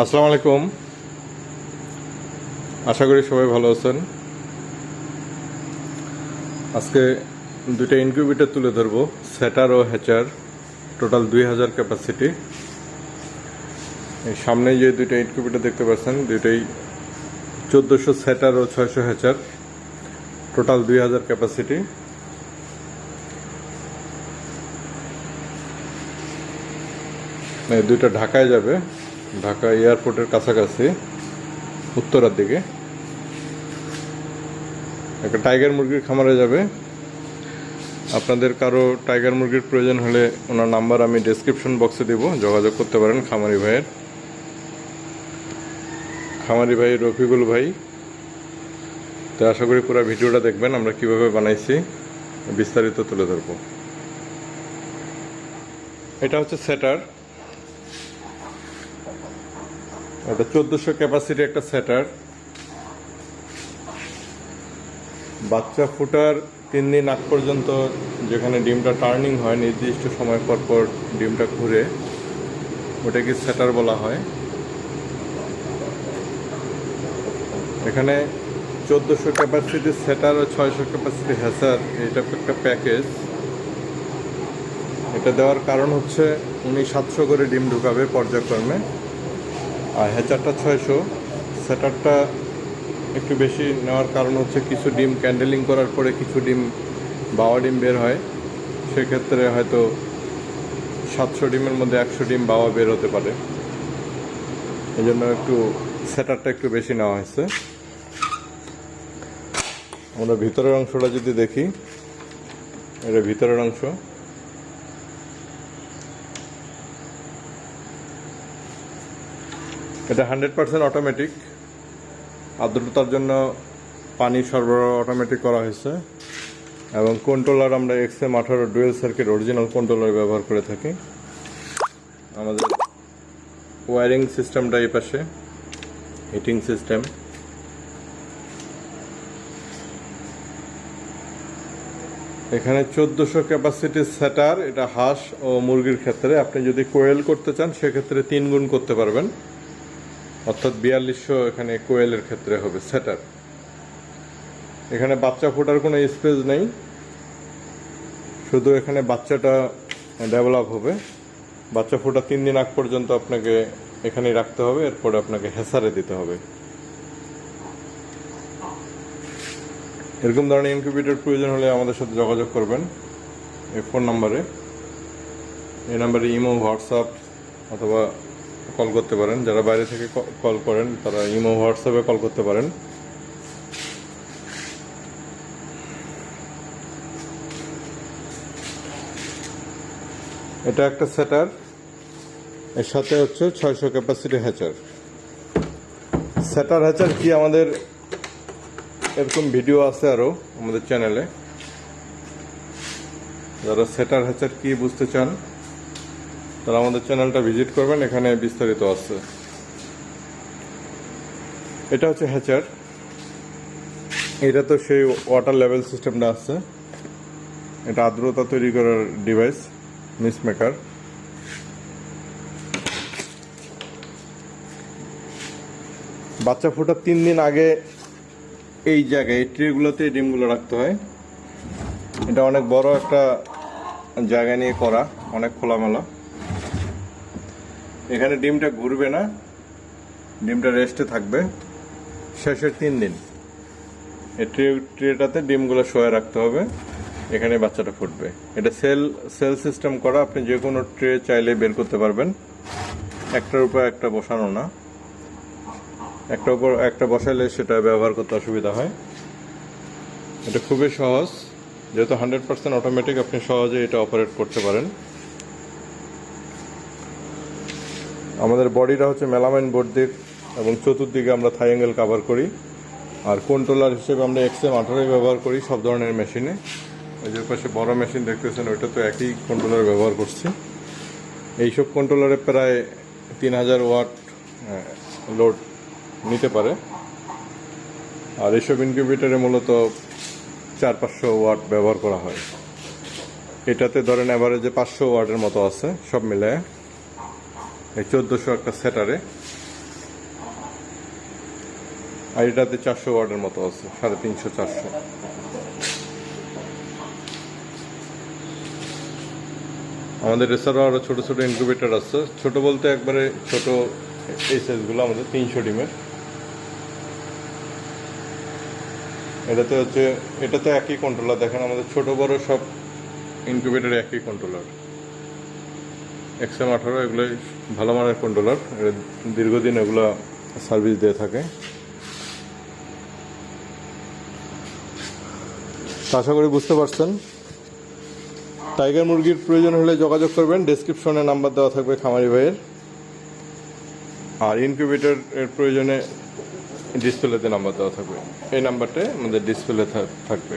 আসসালামু আলাইকুম। আশা করি সবাই ভালো আছেন। আজকে দুইটা ইনকিউবেটর তুলে ধরবো সেটার ও হ্যাচার টোটাল দুই হাজার ক্যাপাসিটি এই সামনে যে দুইটা ইনকিউবেটর দেখতে পাচ্ছেন, দুইটাই চোদ্দোশো সেটার ও ছয়শো হ্যাচার টোটাল দুই হাজার ক্যাপাসিটি দুইটা ঢাকায় যাবে। ঢাকা এয়ারপোর্টের কাছাকাছি, উত্তরার দিকে। একটা টাইগার মুরগির খামারে যাবে। আপনাদের কারও টাইগার মুরগির প্রয়োজন হলে ওনার নাম্বার আমি ডেসক্রিপশন বক্সে দেব, যোগাযোগ করতে পারেন খামারি ভাইয়ের। খামারি ভাই রফিকুল ভাই, তো আশা করি পুরো ভিডিওটা দেখবেন, আমরা কীভাবে বানাইছি, বিস্তারিত তুলে ধরবো। এটা হচ্ছে সেটার এটা চোদ্দোশো ক্যাপাসিটি একটা সেটার বাচ্চা ফুটার তিন দিন আগ পর্যন্ত যেখানে ডিমটা টার্নিং হয়, নির্দিষ্ট সময় পর পর ডিমটা ঘুরে, ওটাকে সেটার বলা হয়। এখানে চোদ্দোশো ক্যাপাসিটি সেটার ও ছয়শো ক্যাপাসিটি হ্যাসার এটা একটা প্যাকেজ এটা দেওয়ার কারণ হচ্ছে উনি সাতশো করে ডিম ঢুকাবে পর্যায়ক্রমে। আর হ্যাচারটা ছয়শো। সেটারটা একটু বেশি নেওয়ার কারণ হচ্ছে কিছু ডিম ক্যান্ডেলিং করার পরে কিছু ডিম, বাওয়া ডিম বের হয়। সেক্ষেত্রে হয়তো সাতশো ডিমের মধ্যে একশো ডিম বাওয়া বের হতে পারে। এই জন্য একটু সেটারটা একটু বেশি নেওয়া হয়েছে। আমরা ভিতরের অংশটা যদি দেখি, এটা ভিতরের অংশ। এটা হান্ড্রেড পার্সেন্ট অটোমেটিক আর্দ্রতার জন্য পানি সরবরাহ অটোমেটিক করা হয়েছে। এবং কন্ট্রোলার আমরা এক্স এম আঠারো ডুয়েল সার্কিট অরিজিনাল কন্ট্রোলার ব্যবহার করে থাকি। আমাদের ওয়ারিং সিস্টেমটা এই পাশে হিটিং সিস্টেম এখানে চোদ্দোশো ক্যাপাসিটি সেটার এটা হাঁস ও মুরগির ক্ষেত্রে। আপনি যদি কোয়েল করতে চান, সেক্ষেত্রে তিন গুণ করতে পারবেন। অর্থাৎ বিয়াল্লিশশো এখানে কোয়েলের ক্ষেত্রে হবে সেটার। এখানে বাচ্চা ফোটার কোনো স্পেস নেই। শুধু এখানে বাচ্চাটা ডেভেলপ হবে। বাচ্চা ফোটা তিন দিন আগ পর্যন্ত আপনাকে এখানেই রাখতে হবে, এরপরে আপনাকে হেসারে দিতে হবে। এরকম ধরনের ইনকিউবেটর প্রয়োজন হলে আমাদের সাথে যোগাযোগ করবেন। এই ফোন নাম্বারে এই নাম্বারে ইমো, হোয়াটসঅ্যাপ, অথবা কল করতে পারেন। যারা বাইরে থেকে কল করেন, তারা ইমো, হোয়াটসঅ্যাপে কল করতে পারেন। এটা একটা সেটার এর সাথে হচ্ছে ছয়শো ক্যাপাসিটি হ্যাচার সেটার হ্যাচার কি আমাদের এরকম ভিডিও আছে আরও আমাদের চ্যানেলে যারা সেটার হ্যাচার কি বুঝতে চান তারা আমাদের চ্যানেলটা ভিজিট করবেন, এখানে বিস্তারিত আছে। এটা হচ্ছে হ্যাচার। এটা তো সেই ওয়াটার লেভেল সিস্টেমটা আছে। এটা আর্দ্রতা তৈরি করার ডিভাইস মিস মেকার বাচ্চা ফোটার তিন দিন আগে এই জায়গায়, এই ট্রেগুলোতে ডিমগুলো রাখতে হয়। এটা অনেক বড় একটা জায়গা নিয়ে করা, অনেক খোলামেলা। এখানে ডিমটা ঘুরবে না। ডিমটা রেস্টে থাকবে। শেষের তিন দিন। এই ট্রে, ট্রেটাতে ডিমগুলো শোয়ে রাখতে হবে। এখানে বাচ্চাটা ফুটবে। এটা সেল সেল সিস্টেম করা। আপনি যে কোনো ট্রে চাইলে বের করতে পারবেন। একটার উপর একটা বসানো না। একটা উপর একটা বসাইলে সেটা ব্যবহার করতে অসুবিধা হয়। এটা খুবই সহজ। যেহেতু হান্ড্রেড পার্সেন্ট অটোমেটিক আপনি সহজে এটা অপারেট করতে পারেন। আমাদের বডিটা হচ্ছে মেলামাইন বোর্ড দিক এবং চতুর্দিকে আমরা থাই অ্যাঙ্গেল কাভার করি। আর কন্ট্রোলার হিসেবে আমরা এক্সএম আঠারোই ব্যবহার করি সব ধরনের মেশিনে। ওই যে পাশে বড় মেশিন দেখতেছেন, ওইটা তো একই কন্ট্রোলার ব্যবহার করছি। এইসব কন্ট্রোলারে প্রায় তিন হাজার ওয়াট লোড নিতে পারে। আর এইসব ইনকিউবেটারে মূলত চার পাঁচশো ওয়াট ব্যবহার করা হয়। এটাতে ধরেন অ্যাভারেজে পাঁচশো ওয়াটের মতো আছে, সব মিলে এই চোদ্দোশো একটা সেটারে। আর এটাতে চারশো ওয়ার্ডের মতো আছে, সাড়ে তিনশো, চারশো। আমাদের এছাড়াও আরও ছোটো ছোটো ইনকিউবেটর আছে। ছোট বলতে একবারে ছোট এই সাইজগুলো আমাদের তিনশো ডিমের। এটাতে হচ্ছে, এটাতে একই কন্ট্রোলার দেখেন আমাদের ছোট বড় সব ইনকিউবেটর একই কন্ট্রোলার এক্সএম আঠারো এগুলো ভালো মানের কন্ট্রোলার। দীর্ঘদিন এগুলো সার্ভিস দিয়ে থাকে। আশা করি বুঝতে পারছেন। টাইগার মুরগির প্রয়োজন হলে যোগাযোগ করবেন। ডেসক্রিপশনে নাম্বার দেওয়া থাকবে খামারি ভাইয়ের। আর ইনকিউবেটর এর প্রয়োজনে ডিসপ্লেতে নাম্বার দেওয়া থাকবে। এই নাম্বারটা আমাদের ডিসপ্লে থাকবে।